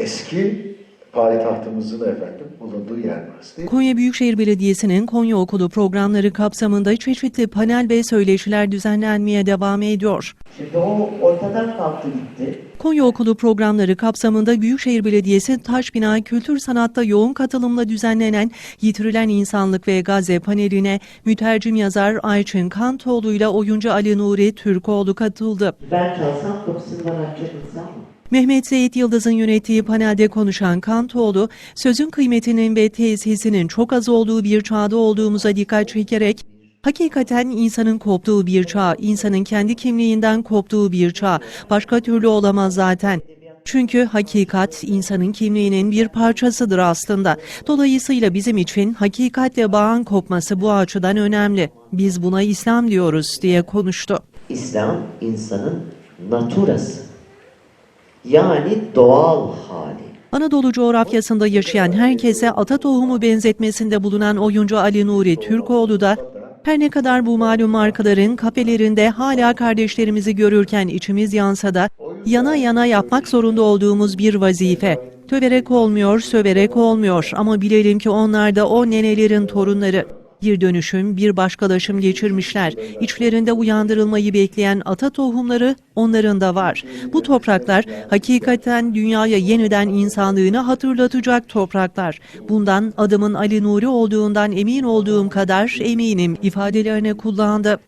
eski payitahtımızın efendim bulunduğu yer burası değil mi? Konya Büyükşehir Belediyesi'nin Konya Okulu programları kapsamında çeşitli panel ve söyleşiler düzenlenmeye devam ediyor. Şimdi o ortadan kalktı gitti. Konya Okulu programları kapsamında Büyükşehir Belediyesi Taşbina Kültür Sanat'ta yoğun katılımla düzenlenen Yitirilen İnsanlık ve Gazze paneline mütercim yazar Ayçin Kantoğlu ile oyuncu Ali Nuri Türkoğlu katıldı. Ben çalsam kapısından açacak mı? Mehmet Seyit Yıldız'ın yönettiği panelde konuşan Kantoğlu, sözün kıymetinin ve tesisinin çok az olduğu bir çağda olduğumuza dikkat çekerek, hakikaten insanın koptuğu bir çağ, insanın kendi kimliğinden koptuğu bir çağ, başka türlü olamaz zaten. Çünkü hakikat insanın kimliğinin bir parçasıdır aslında. Dolayısıyla bizim için hakikatle bağın kopması bu açıdan önemli. Biz buna İslam diyoruz diye konuştu. İslam insanın naturası. Yani doğal hali. Anadolu coğrafyasında yaşayan herkese ata tohumu benzetmesinde bulunan oyuncu Ali Nuri Türkoğlu da her ne kadar bu malum markaların kafelerinde hala kardeşlerimizi görürken içimiz yansa da yana yana yapmak zorunda olduğumuz bir vazife. Töverek olmuyor, söverek olmuyor ama bilelim ki onlar da o nenelerin torunları. Bir dönüşüm, bir başkalaşım geçirmişler. İçlerinde uyandırılmayı bekleyen ata tohumları onların da var. Bu topraklar hakikaten dünyaya yeniden insanlığını hatırlatacak topraklar. Bundan adımın Ali Nuri olduğundan emin olduğum kadar eminim ifadelerini kullandı.